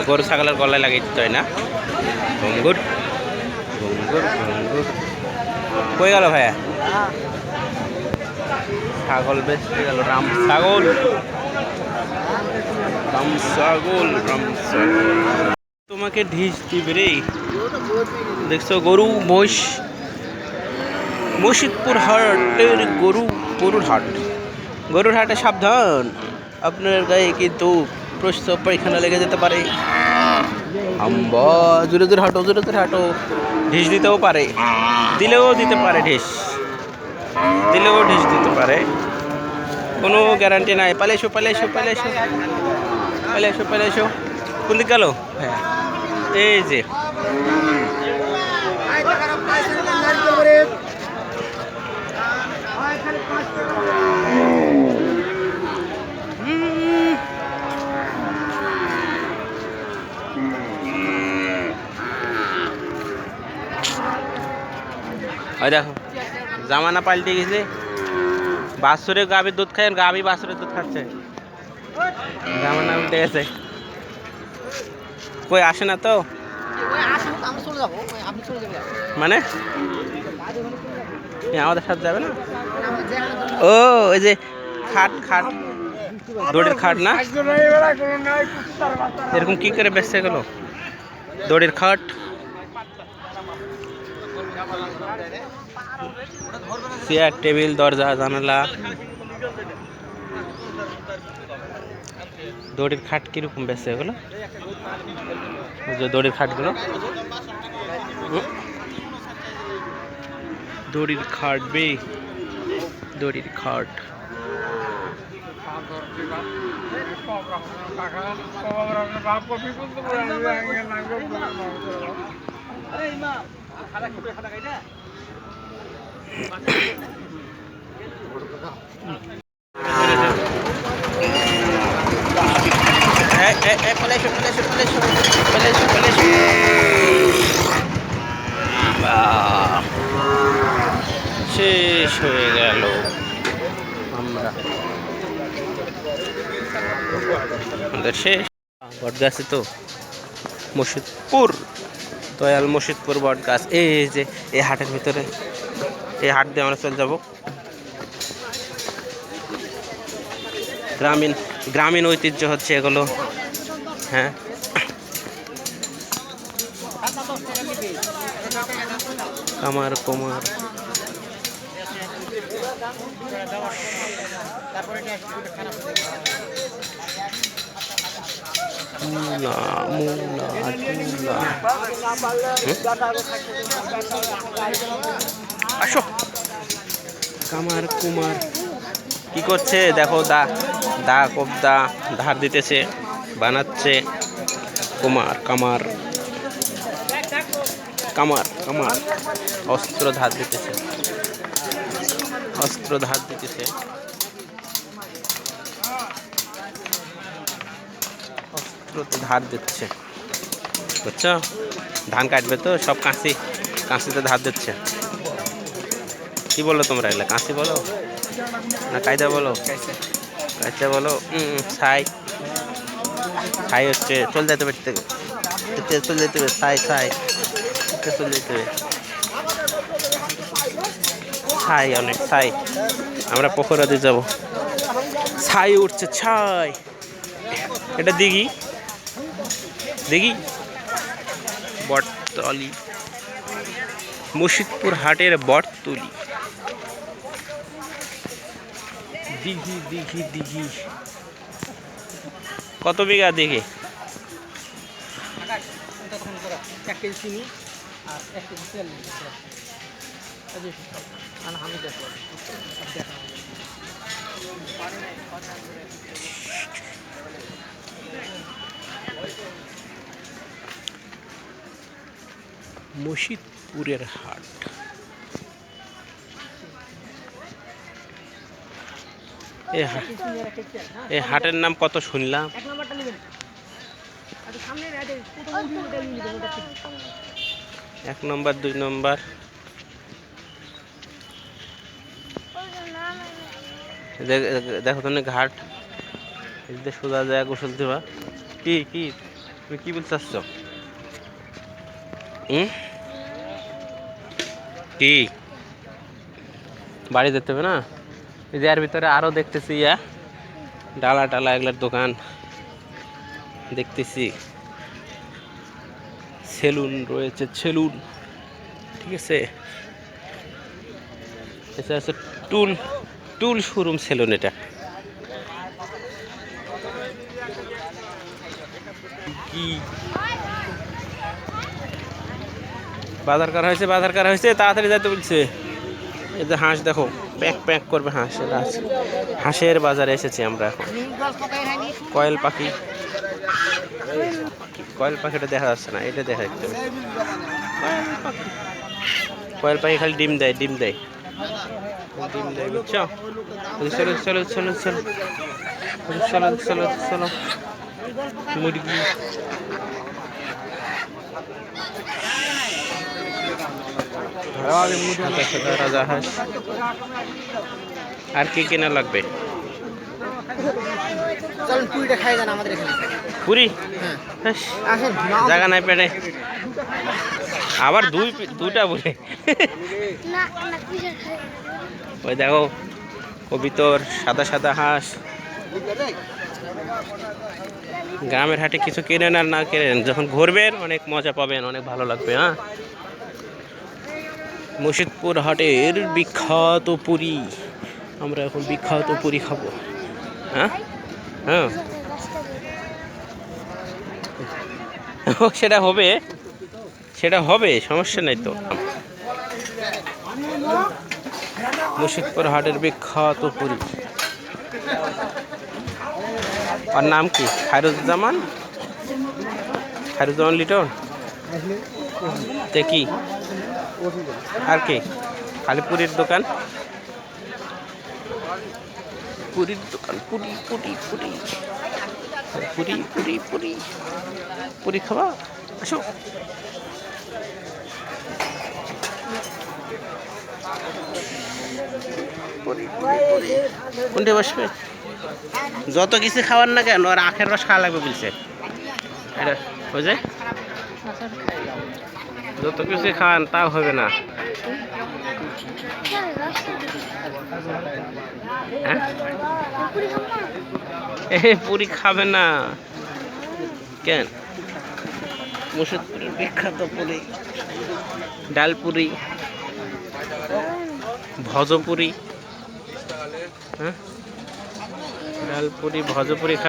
গরু, ছাগলের গলায় লাগিয়ে দিতে হয় না? ঘুঙ্গুর ঘুঙ্গুর ঘুঙ্গুর কই গেল ভাইয়া? ছাগল বেচতে গেল, রাম ছাগল। রাম ছাগল রাম ছাগল। তোমাকে ঢিস দিবে রে। দেখছ গরু, মহিষ। মুর্শিদপুর হাটের গরু, গরুর হাট। গরুর হাটে সাবধান। আপনার গায়ে কিন্তু প্রস্তাব পায়খানা লেগে যেতে পারে। আম্বা, জোরে জোরে হাঁটো, জোরে জোরে হাঁটো। ঢিস দিতেও পারে। দিলেও দিতে পারে ঢিস। দিলেও ঢিস দিতে পারে। কোনো গ্যারান্টি নাই। পালে এসো পালে এসো পালে এসো। পালে এসো পালে এসো। কুলি গেল? হ্যাঁ। এই যে। ওই দেখো, জামানা পাল্টে গেছে। বাছুরে গাভীর দুধ খায়, গাভী বাছুরের দুধ খাচ্ছে। জামানা উল্টে গেছে। কই, আসে না তো? মানে? আমাদের সাথে যাবে না? ও, ওই যে খাট খাট। দড়ির খাট না? এরকম কি করে বেচতে গেল? দড়ির খাট? চেয়ার টেবিল দরজা জানালা। দড়ির খাট কীরকম বেচছে এগুলো? দড়ির খাটগুলো। দড়ির খাট বে। দড়ির খাট। এই, শেষ হয়ে গেল। আমরা শেষ। বট গাছে তো মুর্শিদপুর। দয়াল মুর্শিদপুর বট গাছ এই যে, এই হাটের ভিতরে, এই হাট দিয়ে আমরা চলে যাব। গ্রামীণ গ্রামীণ ঐতিহ্য হচ্ছে এগুলো। হ্যাঁ। কামার, কুমার। আসো কামার কুমার। কি করছে? দেখো, দা দা কবদা ধার দিতেছে বানাচ্ছে কুমার। কামার। কামার কামার। অস্ত্র ধার দিতেছে অস্ত্র ধার দিতেছে। অস্ত্র ধার দিচ্ছে। বুঝছ? ধান কাটবে তো, সব কাঁচি, কাঁচিতে ধার দিচ্ছে। কি বলো তোমরা এগুলা? কাঁচি বলো? না কায়দা বলো? কায়দা বলো? ছাই। ছাই হচ্ছে, চলে যেতে পারতে চলে যেতে হবে, ছাই ছাই। চলে যেতে হবে। ছাই, অনেক ছাই। আমরা দিয়ে যাব। ছাই উঠছে, ছাই। এটা দিঘি? দিঘি বটতলি। মুর্শিদপুর হাটের বটতলি। দিঘি দিঘি দিঘি। কত বিঘা দেখে? আমি মুর্শিদপুরের হাট। এই হাটের নাম কত শুনলাম? এক আচ্ছা নম্বর দুই নম্বর। দেখো তো না ঘাট। সোজা যায় গোসল দিবা কি কি? তুমি কি বলতে চাচ্ছ? হুম কি? বাড়ি যেতে হবে না? এই যে এর ভিতরে আরও দেখতেছি ইয়া ডালা টালা এগুলোর দোকান। দেখতেছি। সেলুন রয়েছে সেলুন। ঠিক আছে? এটা হচ্ছে টুল টুল শোরুম সেলুন এটা। কি? বাজার করা হয়েছে, বাজার করা হয়েছে, তাড়াতাড়ি যাইতে বলছে। এই যে হাঁস দেখো, প্যাক প্যাক করবে হাঁস, এটা হাঁসের বাজারে এসেছি আমরা এখন। কয়েল পাখি। কয়েল পাখিটা দেখা যাচ্ছে না, এটা দেখা যাচ্ছে কয়েল পাখি খালি ডিম দেয় ডিম দেয়। ডিম দেয়, বুঝছ? চলো চলো চলো চলো। চলো চলো চলো। মুরগি। রাজা আর কি কেনা লাগবে? চলুন পুরিটা খাই যান আমাদের এখানে। পুরি? হ্যাঁ। আসেন জায়গা নাই পেটে। আবার দুই দুইটা বলে ওই দেখো কবিতর সাদা সাদা হাঁস। গ্রামের হাটে কিছু কেনেন আর না কেনেন যখন ঘুরবেন অনেক মজা পাবেন অনেক ভালো লাগবে হ্যাঁ? মুর্শিদপুর হাটের বিখ্যাত পুরি। আমরা এখন বিখ্যাত পুরি খাব। হ্যাঁ? হ্যাঁ। সেটা হবে। সেটা হবে, সমস্যা নাই তো। মুর্শিদপুর হাটের বিখ্যাত পুরী। আর নাম কি? খায়রুজ্জামান? খায়রুজ্জামান লিটন? কি? আর কি? খালি পুরীর দোকান? পুরীর দোকান, পুরি পুরি পুরি। পুরি পুরি পুরি। পুরি খাবা? আসো। কোনটা বসবে? যত কিছু খাওয়ার না কেন, আর আখের রস খাওয়া লাগবে বলছে। এটা বুঝে যত কিছু খাওয়ান তাও হবে না। হ্যাঁ? পুরি এ পুরি খাবে না। কেন? মুর্শিদপুরের বিখ্যাত পুরি। ডাল পুরি। ভজপুরি। হ্যাঁ? ডাল পুরি ভজপুরি